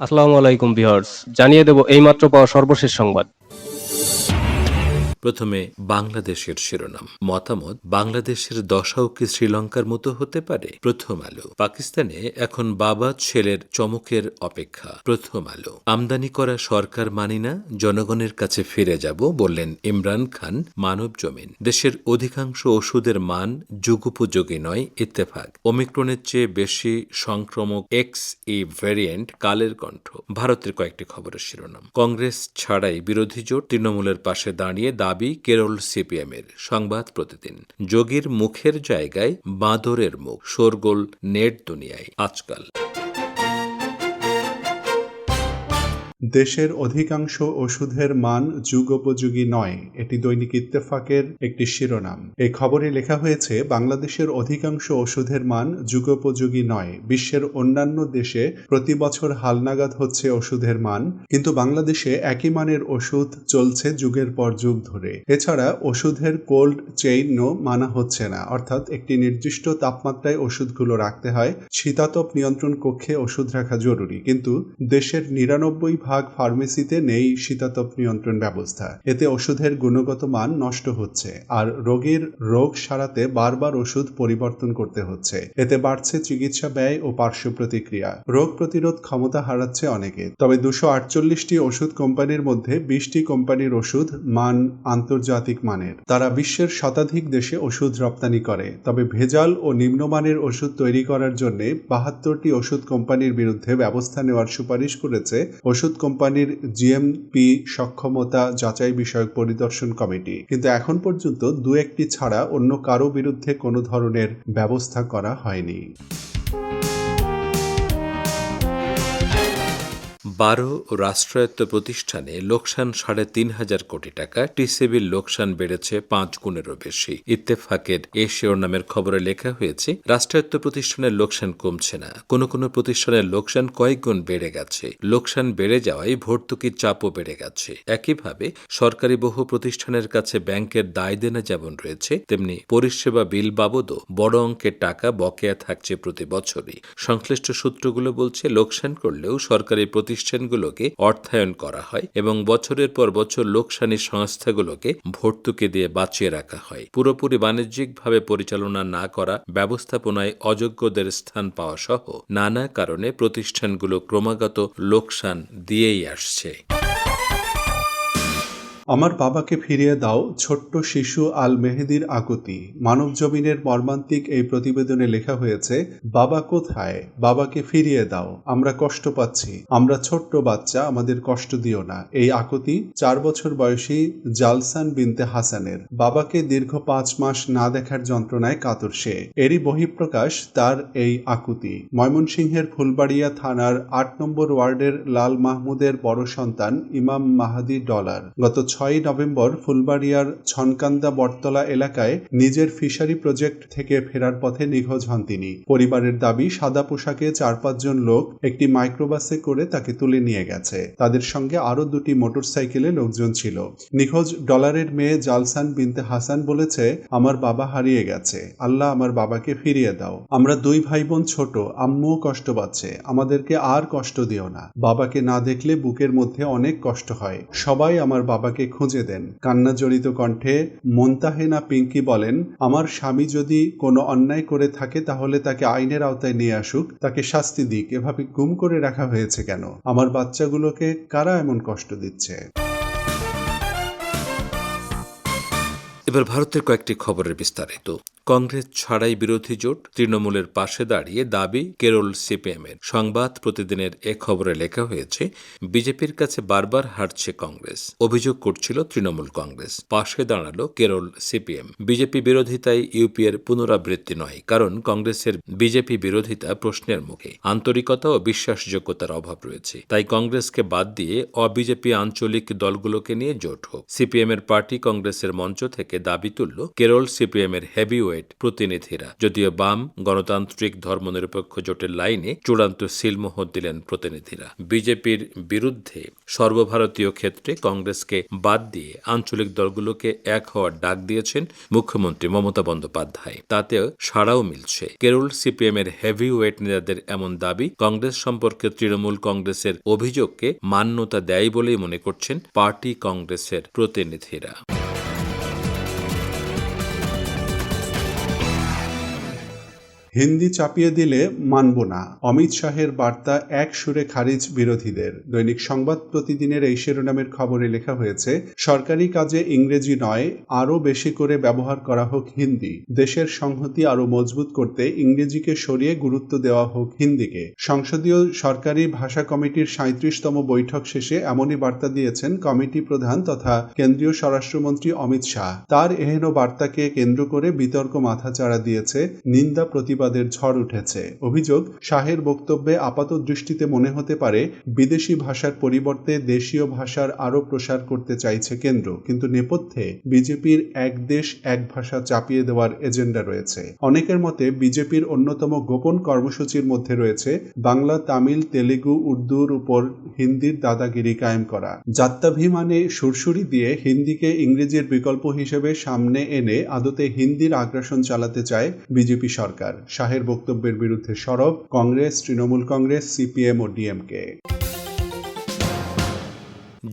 আসসালামু আলাইকুম বিহার্স জানিয়ে দেব এইমাত্র পাওয়া সর্বশেষ সংবাদ। প্রথমে বাংলাদেশের শিরোনাম। মতামত, বাংলাদেশের দশাও কি শ্রীলঙ্কার মতো হতে পারে? প্রথম আলো। পাকিস্তানে এখন বাবা ছেলের চমকের অপেক্ষা। প্রথম আলো। আমদানি করা সরকার মানি না, জনগণের কাছে ফিরে যাব বললেন ইমরান খান, মানব জমিন। দেশের অধিকাংশ ওষুধের মান যুগোপযোগী নয়, ইত্তেফাক। ওমিক্রনের চেয়ে বেশি সংক্রমক এক্স এ ভ্যারিয়েন্ট কালের কণ্ঠ। ভারতের কয়েকটি খবরের শিরোনাম। কংগ্রেস ছাড়াই বিরোধী জোট তৃণমূলের পাশে দাঁড়িয়ে দাবি কেরল সিপিএমের সংবাদ প্রতিদিন। যোগীর মুখের জায়গায় বাঁদরের মুখ শোরগোল নেট দুনিয়ায় আজকাল। দেশের অধিকাংশ ওষুধের মান যুগোপযোগী নয়, এটি দৈনিক ইত্তেফাকের একটি শিরোনাম। এই খবরে লেখা হয়েছে, বাংলাদেশের অধিকাংশ ওষুধের মান যুগোপযোগী নয়, বিশ্বের অন্যান্য দেশে প্রতি বছর হালনাগাদ হচ্ছে ওষুধের মান, কিন্তু বাংলাদেশে একই মানের ওষুধ চলছে যুগের পর যুগ ধরে। এছাড়া ওষুধের কোল্ড চেইনও মানা হচ্ছে না, অর্থাৎ একটি নির্দিষ্ট তাপমাত্রায় ওষুধগুলো রাখতে হয়, শীতাতপ নিয়ন্ত্রণ কক্ষে ওষুধ রাখা জরুরি। কিন্তু দেশের নিরানব্বই ভাগ ফার্মেসিতে নেই শীতাতপ নিয়ন্ত্রণ ব্যবস্থা। এতে ওষুধের গুণগত মান নষ্ট হচ্ছে আর রোগীর রোগ সারাতে বারবার ওষুধ পরিবর্তন করতে হচ্ছে। এতে বাড়ছে চিকিৎসা ব্যয় ও পার্শ্ব প্রতিক্রিয়া। রোগ প্রতিরোধ ক্ষমতা হারাচ্ছে অনেকে। তবে দুশো আটচল্লিশটি ওষুধ কোম্পানির মধ্যে বিশটি কোম্পানির ওষুধ মান আন্তর্জাতিক মানের। তারা বিশ্বের শতাধিক দেশে ওষুধ রপ্তানি করে। তবে ভেজাল ও নিম্নমানের ওষুধ তৈরি করার জন্য বাহাত্তরটি ওষুধ কোম্পানির বিরুদ্ধে ব্যবস্থা নেওয়ার সুপারিশ করেছে ওষুধ কোম্পানির জিএমপি সক্ষমতা যাচাই বিষয়ক পরিদর্শন কমিটি। কিন্তু এখন পর্যন্ত দু একটি ছাড়া অন্য কারও বিরুদ্ধে কোনো ধরনের ব্যবস্থা করা হয়নি। বারো রাষ্ট্রায়ত্ত প্রতিষ্ঠানে লোকসান সাড়ে তিন হাজার কোটি টাকা, টিসিবির লোকসান বেড়েছে পাঁচ গুণেরও বেশি। ইত্তেফাকের এ শিরোনামের খবরে লেখা হয়েছে, রাষ্ট্রায়ত্ত প্রতিষ্ঠানের লোকসান কমছে না, কোনো কোনো প্রতিষ্ঠানের লোকসান কয়েক গুণ বেড়ে গেছে। লোকসান বেড়ে যাওয়ায় ভর্তুকির চাপও বেড়ে গেছে। একইভাবে, সরকারি বহু প্রতিষ্ঠানের কাছে ব্যাংকের দায় দেনা যেমন রয়েছে, তেমনি পরিষেবা বিল বাবদও বড় অঙ্কের টাকা বকেয়া থাকছে প্রতি বছরই। সংশ্লিষ্ট সূত্রগুলো বলছে, লোকসান করলেও সরকারি প্রতিষ্ঠানগুলোকে অর্থায়ন করা হয় এবং বছরের পর বছর লোকসানি সংস্থাগুলোকে ভর্তুকি দিয়ে বাঁচিয়ে রাখা হয়। পুরোপুরি বাণিজ্যিকভাবে পরিচালনা না করা, ব্যবস্থাপনায় অযোগ্যদের স্থান পাওয়া সহ নানা কারণে প্রতিষ্ঠানগুলো ক্রমাগত লোকসান দিয়েই আসছে। আমার বাবাকে ফিরিয়ে দাও, ছোট্ট শিশু আল মেহেদির আকুতি। মানব জমিনের মর্মান্তিক এই প্রতিবেদনে লেখা হয়েছে, বাবা কোথায়? বাবাকে ফিরিয়ে দাও। আমরা কষ্ট পাচ্ছি। আমরা ছোট্ট বাচ্চা, আমাদের কষ্ট দিও না। এই আকুতি চার বছর বয়সী জালসান বিনতে হাসানের। বাবাকে দীর্ঘ পাঁচ মাস না দেখার যন্ত্রণায় কাতর সে। এরই বহিঃপ্রকাশ তার এই আকুতি। ময়মনসিংহের ফুলবাড়িয়া থানার আট নম্বর ওয়ার্ডের লাল মাহমুদের বড় সন্তান ইমাম মাহাদি ডলার। গত ছয়ই নভেম্বর ফুলবাড়িয়ার ছনকান্দা বটতলা এলাকায় নিজের ফিশারি প্রজেক্ট থেকে ফেরার পথে নিখোঁজ হন তিনি। পরিবারের দাবি, সাদা পোশাকে চার পাঁচজন লোক একটি মাইক্রোবাসে করে তাকে তুলে নিয়ে গেছে। তাদের সঙ্গে আরও দুটি মোটরসাইকেলে লোকজন ছিল। নিখোঁজ ডলারের মেয়ে জালসান বিনতে হাসান বলেছে, আমার বাবা হারিয়ে গেছে। আল্লাহ আমার বাবাকে ফিরিয়ে দাও। আমরা দুই ভাই বোন ছোট, আম্মুও কষ্ট পাচ্ছে। আমাদেরকে আর কষ্ট দিও না। বাবাকে না দেখলে বুকের মধ্যে অনেক কষ্ট হয়। সবাই আমার বাবাকে খুঁজে দেন। কান্না জড়িত কণ্ঠে মন্তাহেনা পিঙ্কি বলেন, আমার স্বামী যদি কোনো অন্যায় করে থাকে তাহলে তাকে আইনের আওতায় নিয়ে আসুক। তাকে শাস্তি দিক। এভাবে গুম করে রাখা হয়েছে কেন? আমার বাচ্চাগুলোকে কারা এমন কষ্ট দিচ্ছে? এবার ভারতের কয়েকটি খবরের বিস্তারিত। কংগ্রেস ছাড়াই বিরোধী জোট তৃণমূলের পাশে দাঁড়িয়ে দাবি কেরল সিপিএম এর সংবাদ প্রতিদিনের এ খবরে লেখা হয়েছে, বিজেপির কাছে বারবার হারছে কংগ্রেস। অভিযোগ করছিল তৃণমূল কংগ্রেস। পাশে দাঁড়াল কেরল সিপিএম। বিজেপি বিরোধিতায় ইউপি এর পুনরাবৃত্তি নয়, কারণ কংগ্রেসের বিজেপি বিরোধিতা প্রশ্নের মুখে। আন্তরিকতা ও বিশ্বাসযোগ্যতার অভাব রয়েছে। তাই কংগ্রেসকে বাদ দিয়ে অবিজেপি আঞ্চলিক দলগুলোকে নিয়ে জোট হোক। সিপিএম এর পার্টি কংগ্রেসের মঞ্চ থেকে দাবি তুলল কেরল সিপিএমের হেভিওয়েট প্রতিনিধিরা। যদিও বাম গণতান্ত্রিক ধর্মনিরপেক্ষ জোটের লাইনে চূড়ান্ত সিলমোহর দিলেন প্রতিনিধিরা। বিজেপির বিরুদ্ধে সর্বভারতীয় ক্ষেত্রে কংগ্রেসকে বাদ দিয়ে আঞ্চলিক দলগুলোকে এক হওয়ার ডাক দিয়েছেন মুখ্যমন্ত্রী মমতা বন্দ্যোপাধ্যায়। তাতেও সাড়াও মিলছে। কেরল সিপিএম এর হেভি ওয়েট নেতাদের এমন দাবি কংগ্রেস সম্পর্কে তৃণমূল কংগ্রেসের অভিযোগকে মান্যতা দেয় বলেই মনে করছেন পার্টি কংগ্রেসের প্রতিনিধিরা। হিন্দি চাপিয়ে দিলে মানব না। অমিত শাহের বার্তা এক সুরে খারিজ বিরোধীদের। দৈনিক সংবাদ প্রতিদিনের এই শিরোনামের খবরে লেখা হয়েছে, সরকারি কাজে ইংরেজি নয়, আরও বেশি করে ব্যবহার করা হোক হিন্দি। দেশের সংহতি আরও মজবুত করতে ইংরেজিকে সরিয়ে গুরুত্ব দেওয়া হোক হিন্দিকে। সংসদীয় সরকারি ভাষা কমিটির সাঁত্রিশতম বৈঠক শেষে এমনই বার্তা দিয়েছেন কমিটি প্রধান তথা কেন্দ্রীয় স্বরাষ্ট্রমন্ত্রী অমিত শাহ। তার এহেন বার্তাকে কেন্দ্র করে বিতর্ক মাথাচাড়া দিয়েছে নিন্দা প্রতিবাদের ঝড় উঠেছে। অভিযোগ, শাহের বক্তব্যে আপাত দৃষ্টিতে মনে হতে পারে, বিদেশি ভাষার পরিবর্তে দেশীয় ভাষার আরও প্রসার করতে চাইছে কেন্দ্র। কিন্তু নেপথ্যে বিজেপির এক দেশ, এক ভাষা চাপিয়ে দেওয়ার এজেন্ডা রয়েছে। অনেকের মতে বিজেপির অন্যতম গোপন কর্মসূচির মধ্যে রয়েছে বাংলা, তামিল, তেলেগু, উর্দুর উপর হিন্দির দাদাগিরি কায়েম করা। যাত্রাভিমানে সুরসুরি দিয়ে হিন্দিকে ইংরেজির বিকল্প হিসেবে সামনে এনে আদতে হিন্দির আগ্রাসন চালাতে চায় বিজেপি সরকার। শাহের বক্তব্যের বিরুদ্ধে সরব কংগ্রেস তৃণমূল কংগ্রেস সিপিএম ও ডিএমকে।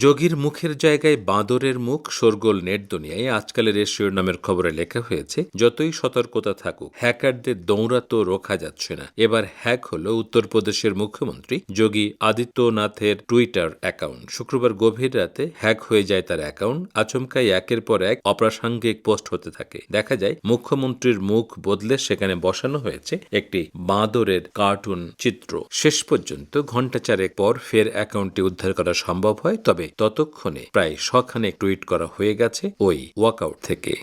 যোগীর মুখের জায়গায় বাঁদরের মুখ, শোরগোল নেট দুনিয়ায় আজকালের এ শিরোনামের খবরে লেখা হয়েছে, যতই সতর্কতা থাকুক, হ্যাকারদের দৌড়া তো রোখা যাচ্ছে না। এবার হ্যাক হলো উত্তরপ্রদেশের মুখ্যমন্ত্রী যোগী আদিত্যনাথের টুইটার অ্যাকাউন্ট। শুক্রবার গভীর রাতে হ্যাক হয়ে যায় তার অ্যাকাউন্ট, আচমকাই একের পর এক অপ্রাসঙ্গিক পোস্ট হতে থাকে। দেখা যায়, মুখ্যমন্ত্রীর মুখ বদলে সেখানে বসানো হয়েছে একটি বাঁদরের কার্টুন চিত্র। শেষ পর্যন্ত ঘণ্টা চারেক পর ফের অ্যাকাউন্টটি উদ্ধার করা সম্ভব হয়, তবে ততক্ষণে প্রায় শখানেক টুইট করা হয়ে গেছে ওই ওয়াকআউট থেকে।